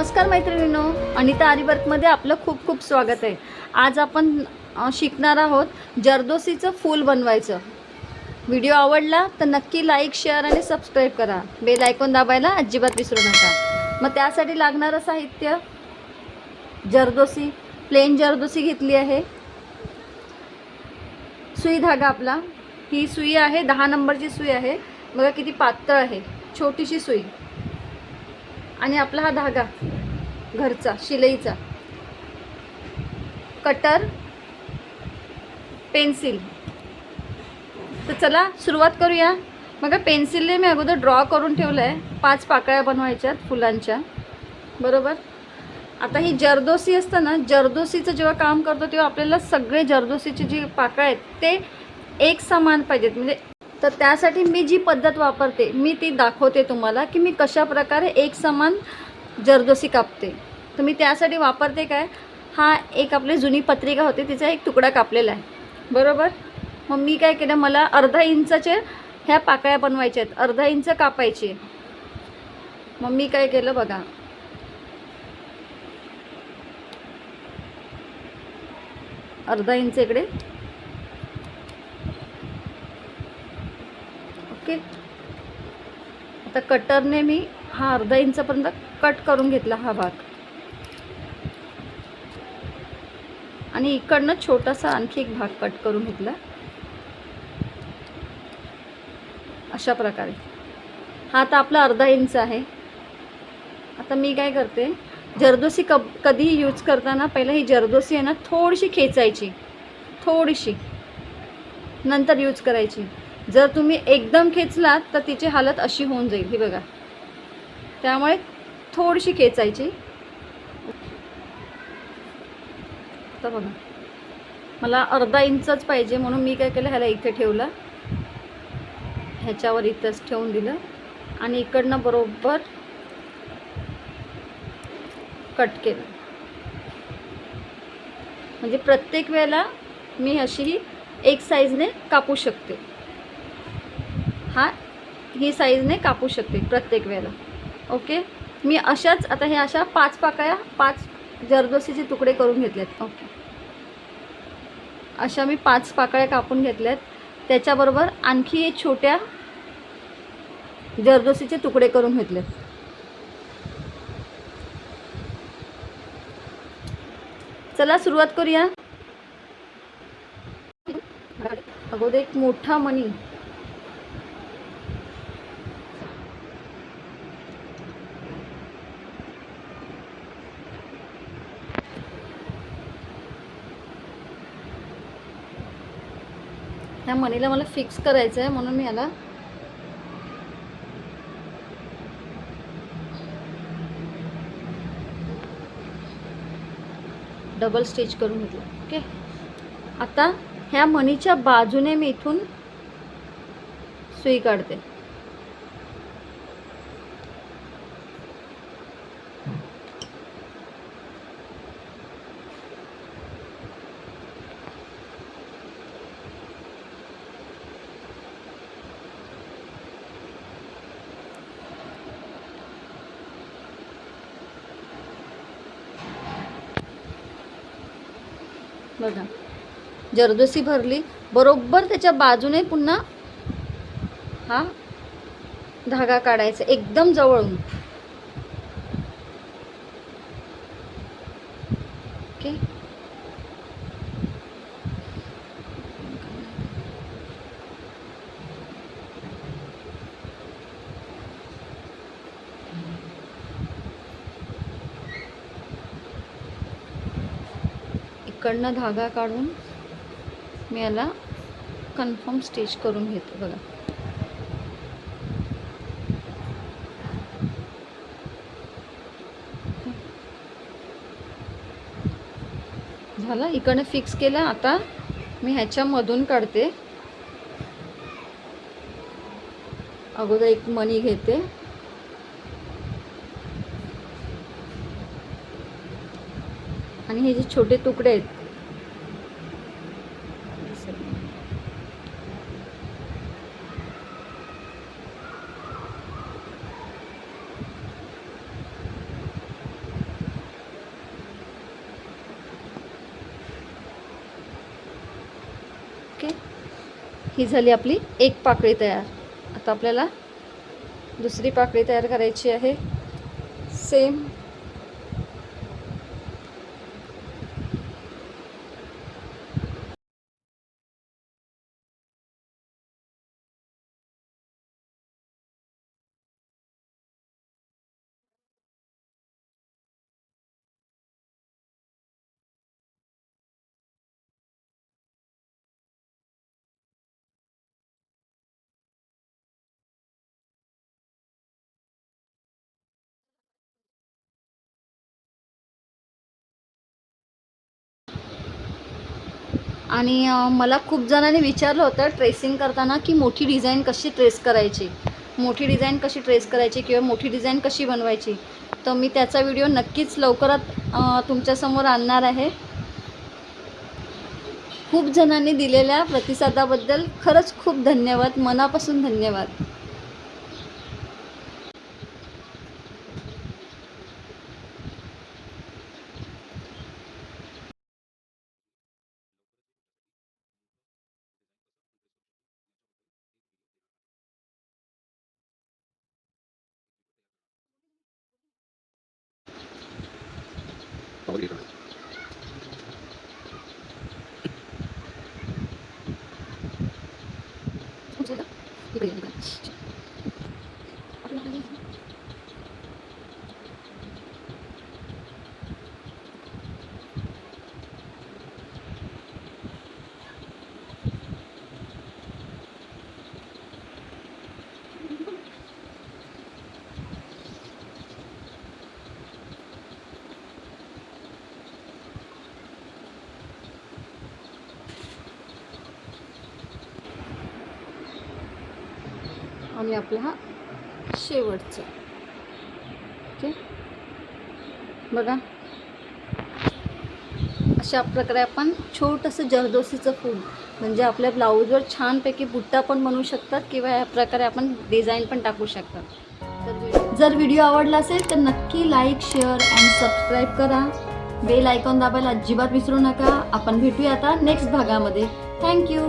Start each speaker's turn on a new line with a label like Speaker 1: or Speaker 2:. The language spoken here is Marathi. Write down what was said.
Speaker 1: नमस्कार मैत्रिणींनो अनिता आरीवर्कमध्ये आपलं खूप खूप स्वागत आहे. आज आपण शिकणार आहोत जर्दोसीचं फूल बनवायचं. व्हिडिओ आवडला तर नक्की लाईक शेअर आणि सबस्क्राईब करा. बेल आयकॉन दाबायला अजिबात विसरू नका. मग त्यासाठी लागणारं साहित्य जर्दोसी प्लेन जर्दोसी घेतली आहे. सुई धागा आपला. ही सुई आहे दहा नंबरची सुई आहे. बघा किती पातळ आहे. छोटीशी सुई. आणि आपला हा धागा. घरचा शिलाईचा. Cutter pencil. तर चला सुरुवात करूया. मग पेन्सिलने मी अगोदर ड्रॉ करून ठेवलं आहे पाच पाकळ्या बनवायच्यात फुलांच्या. बरोबर? आता ही जर्दोसी असतं ना जर्दोसीचं जेव्हा काम करतो तेव्हा आपल्याला सगळे जर्दोसीचे जी पाकळ्या आहेत ते एक समान पाहिजेत. म्हणजे तर त्यासाठी मी जी पद्धत वापरते मी ती दाखवते तुम्हाला की मी कशा प्रकारे एक समान जरदोसी कापते. तर मी त्यासाठी वापरते काय? हा एक आपली जुनी पत्रिका होती तिचा एक तुकडा कापलेला आहे. बरोबर? मग मी काय केलं? मला अर्धा इंचाचे ह्या पाकळ्या बनवायच्या आहेत. अर्धा इंच कापायची. मग मी काय केलं बघा? अर्धा इंच इकडे. ओके. आता कटरने मी हा अर्धा इंचापर्यंत कट करून घेतला हा भाग. आणि इकडनं छोटासा आणखी एक भाग कट करून घेतला. अशा प्रकारे. हा आता आपला अर्धा इंच आहे. आता मी काय करते जरदोसी कब कधीही यूज करताना पहिला ही जरदोसी आहे ना थोडीशी खेचायची. थोडीशी. नंतर यूज करायची. जर तुम्ही एकदम खेचलात तर तिची हालत अशी होऊन जाईल. ही बघा. त्यामुळे थोडीशी खेचायची. आता बघा. मला अर्धा इंचच पाहिजे म्हणून मी काय केलं ह्याला इथे ठेवलं. ह्याच्यावर इथंच ठेवून दिलं. आणि इकडनं बरोबर कट केलं. म्हणजे प्रत्येक वेळेला मी अशी एक साईजने कापू शकते. हा ही साईजने कापू शकते प्रत्येक वेळेला. ओके? मी अशाच आता हे अशा पाच पाकळ्या पाच जर्दोसीचे तुकडे करून घेतलेत. ओके. अशा मी पाच पाकळ्या कापून घेतल्यात. त्याच्याबरोबर आणखी एक छोट्या जर्दोसीचे तुकडे करून घेतलेत. चला सुरुवात करूया. अगोदर एक मोठा मणी. ह्या मनीला मला फिक्स करायचं आहे म्हणून मी याला डबल स्टिच करून घेतलं. ओके आता ह्या मणीच्या बाजूने मी इथून सुई काढते बघा. जरदोसी भरली. बरोबर त्याच्या बाजूने पुन्हा हा धागा काढायचा एकदम जवळून. इकडनं धागा काढून मी याला कन्फर्म स्टिच करून घेते बघा. झाला? इकडनं फिक्स केलं. आता मी ह्याच्यामधून काढते. अगोदर एक मणी घेते. आणि हे जे छोटे तुकडे आहेत. ओके. ही झाली आपली एक पाकळी तयार. आता आपल्याला दुसरी पाकळी तयार करायची आहे. सेम. आणि मला खूप जणांनी विचारलं होतं ट्रेसिंग करताना की मोठी डिझाईन कशी ट्रेस करायची? मोठी डिझाईन कशी ट्रेस करायची किंवा मोठी डिझाईन कशी बनवायची? तर मी त्याचा व्हिडिओ नक्कीच लवकरात तुमच्यासमोर आणणार आहे. खूप जणांनी दिलेल्या प्रतिसादाबद्दल खरंच खूप धन्यवाद. मनापासून धन्यवाद. आणि आपला हा शेवटचा. ओके? बघा. अशा प्रकारे आपण छोटंसं जरदोसीचं फूल म्हणजे आपल्या ब्लाऊजवर छानपैकी बुट्टा पण बनवू शकतात किंवा या प्रकारे आपण डिझाईन पण टाकू शकतात. तर जर व्हिडिओ आवडला असेल तर नक्की लाईक शेअर अँड सबस्क्राईब करा. बेल आयकॉन दाबायला अजिबात विसरू नका. आपण भेटूया आता नेक्स्ट भागामध्ये. थँक्यू